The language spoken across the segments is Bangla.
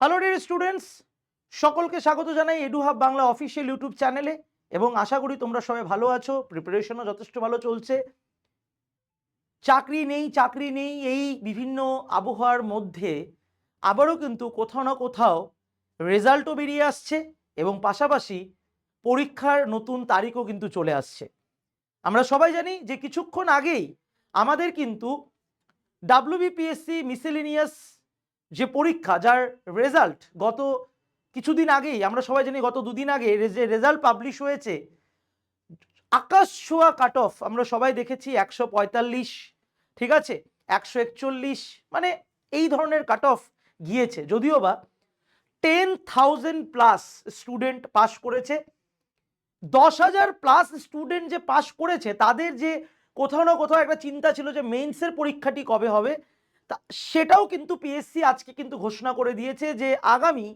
হ্যালো ডিয়ার স্টুডেন্টস সকলকে স্বাগত জানাই edu hub Bangla official YouTube চ্যানেলে এবং আশা করি তোমরা সবাই ভালো আছো প্রিপারেশনও যথেষ্ট ভালো চলছে। চাকরি নেই চাকরি নেই, এই বিভিন্ন আবহাওয়ার মধ্যে আবারও কিন্তু কোথাও না কোথাও রেজাল্টও বেরিয়ে আসছে এবং পাশাপাশি পরীক্ষার নতুন তারিখও কিন্তু চলে আসছে। আমরা সবাই জানি যে কিছুক্ষণ আগেই আমাদের কিন্তু ডাব্লিউবিপিএসসি মিসেলিনিয়াস যে পরীক্ষা, যার রেজাল্ট গত কিছুদিন আগেই, আমরা সবাই জানি গত দুদিন আগে যে রেজাল্ট পাবলিশ হয়েছে, আকাশ ছোঁয়া কাট অফ আমরা সবাই দেখেছি একশো পঁয়তাল্লিশ, ঠিক আছে? একশো একচল্লিশ মানে এই ধরনের কাট অফ গিয়েছে। যদিও বা ten thousand plus student pass করেছে, দশ হাজার প্লাস স্টুডেন্ট যে পাস করেছে, তাদের যে কোথাও না কোথাও একটা চিন্তা ছিল যে মেন্সের পরীক্ষাটি কবে হবে তা সেটাও কিন্তু পিএসসি আজকে কিন্তু ঘোষণা করে দিয়েছে যে আগামী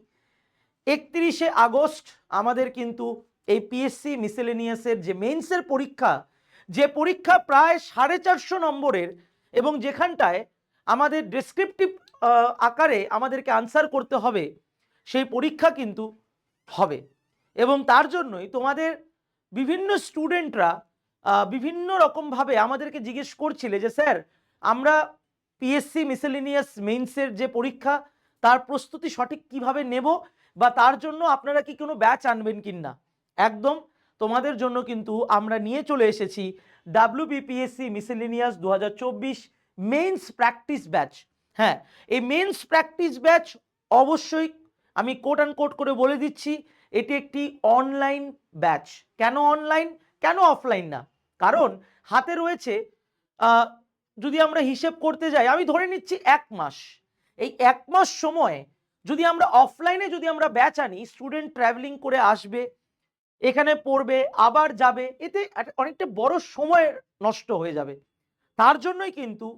একত্রিশে আগস্ট আমাদের কিন্তু এই পিএসসি মিসেলেনিয়াসের যে মেন্সের পরীক্ষা, যে পরীক্ষা প্রায় সাড়ে চারশো নম্বরের এবং যেখানটায় আমাদের ডেসক্রিপটিভ আকারে আমাদেরকে আনসার করতে হবে, সেই পরীক্ষা কিন্তু হবে। এবং তার জন্যই তোমাদের বিভিন্ন স্টুডেন্টরা বিভিন্ন রকমভাবে আমাদেরকে জিজ্ঞেস করছিলে যে, স্যার, আমরা পিএসসি মিসেলিনিয়াস মেইনসের যে পরীক্ষা, তার প্রস্তুতি সঠিক কীভাবে নেব বা তার জন্য আপনারা কি কোনো ব্যাচ আনবেন কি না একদম তোমাদের জন্য কিন্তু আমরা নিয়ে চলে এসেছি ডাব্লিউ বিপিএসসি মিসেলিনিয়াস দু হাজার চব্বিশ মেন্স প্র্যাকটিস ব্যাচ হ্যাঁ এই মেন্স প্র্যাকটিস ব্যাচ অবশ্যই আমি কোট অ্যান্ড কোট করে বলে দিচ্ছি, এটি একটি অনলাইন ব্যাচ কেন অনলাইন কেন অফলাইন না? কারণ হাতে রয়েছে যদি আমরা হিসেব করতে যাই, আমি ধরে নিচ্ছি এক মাস। এই এক মাস সময়ে যদি আমরা অফলাইনে যদি আমরা ব্যাচ আনি স্টুডেন্ট ট্রাভেলিং করে আসবে, এখানে পড়বে, আবার যাবে, এতে অনেকটা বড় সময় নষ্ট হয়ে যাবে। তার জন্যই কিন্তু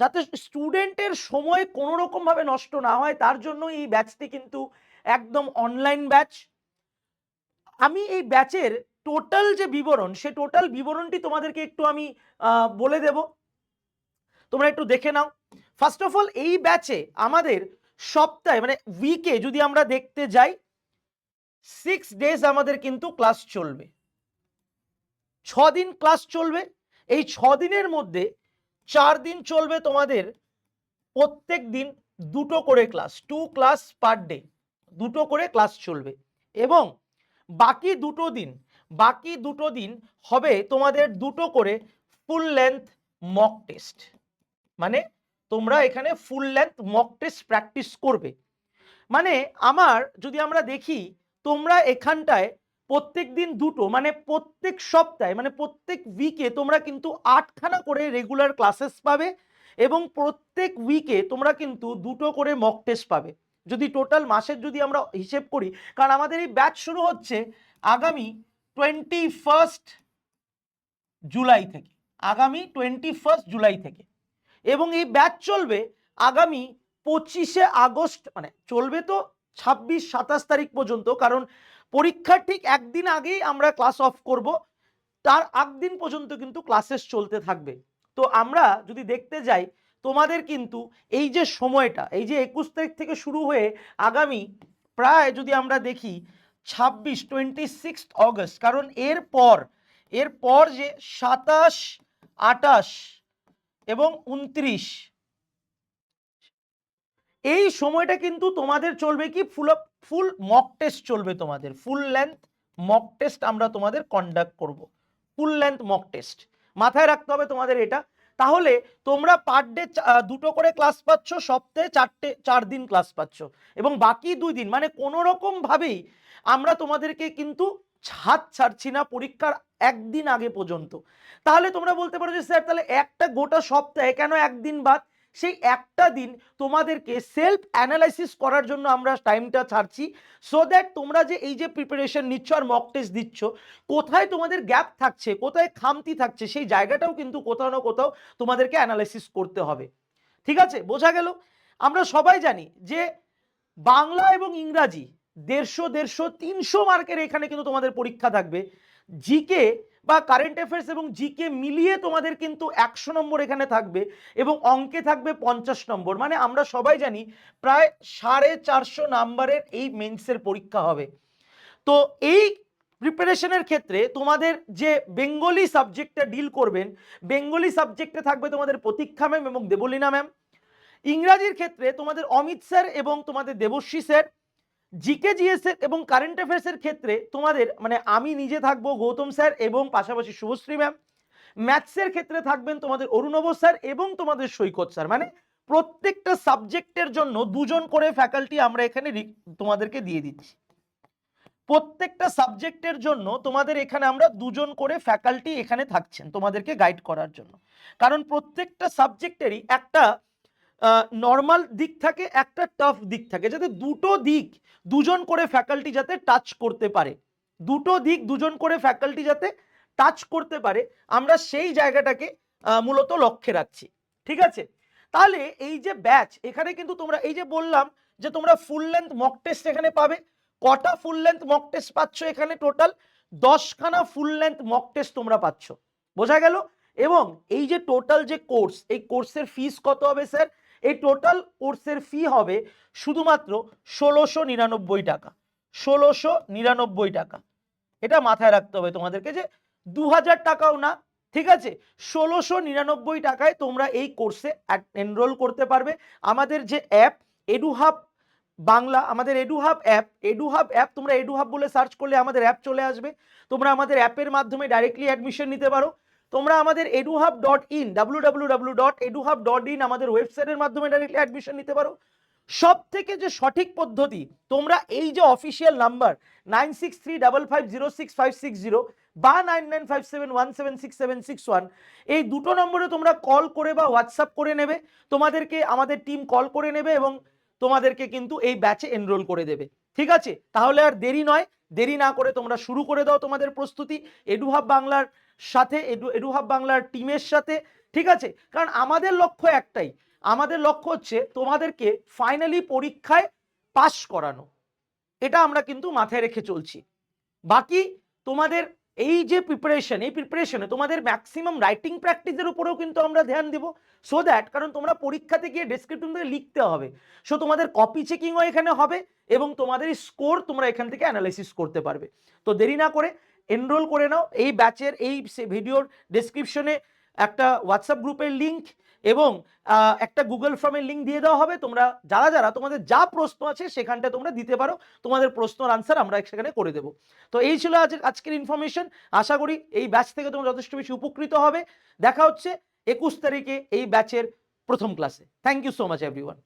যাতে স্টুডেন্টের সময় কোনো রকমভাবে নষ্ট না হয়, তার জন্য এই ব্যাচটি কিন্তু একদম অনলাইন ব্যাচ আমি এই ব্যাচের টোটাল যে বিবরণ, সে টোটাল বিবরণটি তোমাদেরকে একটু আমি বলে দেব। তোমরা একটু দেখে নাও। ফার্স্ট অফ অল এই ব্যাচে আমাদের সপ্তাহে মানে উইকে যদি আমরা দেখতে যাই সিক্স ডেজ আমাদের কিন্তু ক্লাস চলবে। ছ দিন ক্লাস চলবে। এই ছ দিনের মধ্যে চার দিন চলবে তোমাদের প্রত্যেক দিন দুটো করে class two class per day দুটো করে ক্লাস চলবে। এবং বাকি দুটো দিন, বাকি দুটো দিন হবে তোমাদের দুটো করে ফুল লেন্থ মক টেস্ট মানে তোমরা এখানে full length mock test practice করবে। মানে আমার যদি আমরা দেখি, তোমরা এখানটায় প্রত্যেক দিন দুটো মানে প্রত্যেক সপ্তাহে মানে প্রত্যেক উইকে তোমরা কিন্তু আটখানা করে রেগুলার ক্লাসেস পাবে এবং প্রত্যেক উইকে তোমরা কিন্তু দুটো করে মক টেস্ট পাবে। যদি টোটাল মাসের যদি আমরা হিসেব করি, কারণ আমাদের এই ব্যাচ শুরু হচ্ছে আগামী টোয়েন্টি ফার্স্ট জুলাই থেকে। আগামী টোয়েন্টি ফার্স্ট জুলাই থেকে। এবং এই ব্যাচ চলবে আগামী পঁচিশে আগস্ট মানে চলবে তো ছাব্বিশ, সাতাশ তারিখ পর্যন্ত, কারণ পরীক্ষার ঠিক একদিন আগেই আমরা ক্লাস অফ করব। তার আগদিন পর্যন্ত কিন্তু ক্লাসেস চলতে থাকবে। তো আমরা যদি দেখতে যাই, তোমাদের কিন্তু এই যে সময়টা, এই যে একুশ তারিখ থেকে শুরু হয়ে আগামী প্রায় যদি আমরা দেখি, ছাব্বিশ টোয়েন্টি সিক্স অগস্ট কারণ এর পর এর পর যে সাতাশ, আটাশ এবং উনত্রিশ। এই সময়টা কিন্তু তোমাদের চলবে কি? ফুল ফুল মক টেস্ট চলবে তোমাদের। ফুল লেন্থ মক টেস্ট আমরা তোমাদের কন্ডাক্ট করব। ফুল লেন্থ মক টেস্ট মাথায় রাখতে হবে তোমাদের এটা। তাহলে তোমরা পার ডে দুটো করে ক্লাস পাচ্ছ, সপ্তাহে চারটে, চার দিন ক্লাস পাচ্ছ। এবং বাকি দুই দিন মানে কোনো রকম ভাবেই আমরা তোমাদেরকে কিন্তু হাত ছাড়ছি না, পরীক্ষার একদিন আগে পর্যন্ত। তাহলে তোমরা বলতে পারো যে, স্যার, তাহলে একটা গোটা সপ্তাহে কেন একদিন বাদ? সেই একটা দিন তোমাদেরকে সেলফ অ্যানালাইসিস করার জন্য আমরা টাইমটা ছাড়ছি সো দ্যাট তোমরা যে এই যে প্রিপারেশন নিচ্ছ আর মক টেস্ট দিচ্ছ, কোথায় তোমাদের গ্যাপ থাকছে, কোথায় খামতি থাকছে, সেই জায়গাটাও কিন্তু কোথাও না কোথাও তোমাদেরকে অ্যানালাইসিস করতে হবে। ঠিক আছে? বোঝা গেল? আমরা সবাই জানি যে বাংলা এবং ইংরাজি দেড়শো দেড়শো, তিনশো মার্কের এখানে কিন্তু তোমাদের পরীক্ষা থাকবে। জিকে বা কারেন্ট অ্যাফেয়ার্স এবং জিকে মিলিয়ে তোমাদের কিন্তু একশো নম্বর এখানে থাকবে এবং অঙ্কে থাকবে পঞ্চাশ নম্বর। মানে আমরা সবাই জানি প্রায় সাড়ে চারশো নাম্বারের এই মেন্সের পরীক্ষা হবে। তো এই প্রিপারেশনের ক্ষেত্রে তোমাদের যে বেঙ্গলি সাবজেক্টটা ডিল করবেন বেঙ্গলি সাবজেক্টে থাকবে তোমাদের প্রতীক্ষা ম্যাম এবং দেবলীনা ম্যাম ইংরাজির ক্ষেত্রে তোমাদের অমিত স্যার এবং তোমাদের দেবশ্রী স্যার জিকে, জিএস এবং কারেন্ট অ্যাফেয়ার্সের ক্ষেত্রে তোমাদের মানে আমি নিজে থাকব গৌতম স্যার এবং পাশাপাশি শুভশ্রী ম্যাম। ম্যাথসের ক্ষেত্রে থাকবেন তোমাদের অরুণব স্যার এবং তোমাদের সৈকত স্যার। মানে প্রত্যেকটা সাবজেক্টের জন্য দুজন করে ফ্যাকাল্টি আমরা এখানে তোমাদেরকে দিয়ে দিচ্ছি। প্রত্যেকটা সাবজেক্টের জন্য তোমাদের এখানে আমরা দুজন করে ফ্যাকাল্টি এখানে থাকছেন তোমাদেরকে গাইড করার জন্য। কারণ প্রত্যেকটা সাবজেক্টেরই একটা নর্মাল দিক থাকে, একটা টাফ দিক থাকে। যাতে দুটো দিক, দুজন করে ফ্যাকাল্টি যাতে টাচ করতে পারে। দুটো দিক, দুজন করে ফ্যাকাল্টি যাতে টাচ করতে পারে, আমরা সেই জায়গাটাকে মূলত লক্ষ্যে রাখছি। ঠিক আছে? তাহলে এই যে ব্যাচ এখানে কিন্তু তোমরা, এই যে বললাম যে তোমরা ফুল লেন্থ মক টেস্ট এখানে পাবে। কটা ফুল লেন্থ মক টেস্ট পাচ্ছ এখানে টোটাল দশখানা ফুল লেন্থ মক টেস্ট তোমরা পাচ্ছ। বোঝা গেল? এবং এই যে টোটাল যে কোর্স এই কোর্সের ফিস কত হবে স্যার এই টোটাল কোর্সের ফি হবে শুধুমাত্র ষোলোশো নিরানব্বই টাকা। ষোলোশো নিরানব্বই টাকা। এটা মাথায় রাখতে হবে তোমাদেরকে যে দু হাজার টাকাও না, ঠিক আছে? ষোলোশো নিরানব্বই টাকায় তোমরা এই কোর্সে এনরোল করতে পারবে। আমাদের যে অ্যাপ এডুহাব বাংলা, আমাদের এডুহাব অ্যাপ এডুহাব অ্যাপ তোমরা এডুহাব বলে সার্চ করলে আমাদের অ্যাপ চলে আসবে। তোমরা আমাদের অ্যাপের মাধ্যমে ডাইরেক্টলি অ্যাডমিশন নিতে পারো। তোমরা আমাদের Eduhub dot in W W W dot Eduhub dot in আমাদের ওয়েবসাইটের মাধ্যমে ডাইরেক্টলি অ্যাডমিশন নিতে পারো। সব থেকে যে সঠিক পদ্ধতি, তোমরা এই যে official number nine six three double five zero six five six zero বা nine nine five seven one seven six seven six one এই দুটো নম্বরে তোমরা কল করে বা হোয়াটসঅ্যাপ করে নেবে। তোমাদেরকে আমাদের টিম কল করে নেবে এবং তোমাদেরকে কিন্তু এই ব্যাচে এনরোল করে দেবে। ঠিক আছে? তাহলে আর দেরি নয়। দেরি না করে তোমরা শুরু করে দাও তোমাদের প্রস্তুতি। এডুহাব বাংলার সাথে এডু এডুহাব বাংলার টিমের সাথে, ঠিক আছে? কারণ আমাদের লক্ষ্য একটাই। আমাদের লক্ষ্য হচ্ছে তোমাদেরকে ফাইনালি পরীক্ষায় পাশ করানো। এটা আমরা কিন্তু মাথায় রেখে চলছি। বাকি তোমাদের এই যে প্রিপারেশন এই প্রিপারেশনে তোমাদের ম্যাক্সিমাম রাইটিং প্র্যাকটিসের উপরেও কিন্তু আমরা ধ্যান দেবো। সো দ্যাট কারণ তোমরা পরীক্ষাতে গিয়ে ডেসক্রিপশন থেকে লিখতে হবে। সো তোমাদের কপি চেকিংও এখানে হবে এবং তোমাদের স্কোর তোমরা এখান থেকে অ্যানালাইসিস করতে পারবে। তো দেরি না করে এনরোল করে নাও। এই ব্যাচের এই ভিডিওর ডেসক্রিপশনে একটা হোয়াটসঅ্যাপ গ্রুপের লিঙ্ক এবং একটা গুগল ফর্মের লিঙ্ক দিয়ে দেওয়া হবে। তোমরা, যারা যারা, তোমাদের যা প্রশ্ন আছে সেখানটা তোমরা দিতে পারো। তোমাদের প্রশ্নের আনসার আমরা সেখানে করে দেবো। তো এই ছিল আজ, আজকের ইনফরমেশন আশা করি এই ব্যাচ থেকে তোমরা যথেষ্ট বেশি উপকৃত হবে। দেখা হচ্ছে একুশ তারিখে এই ব্যাচের প্রথম ক্লাসে thank you so much everyone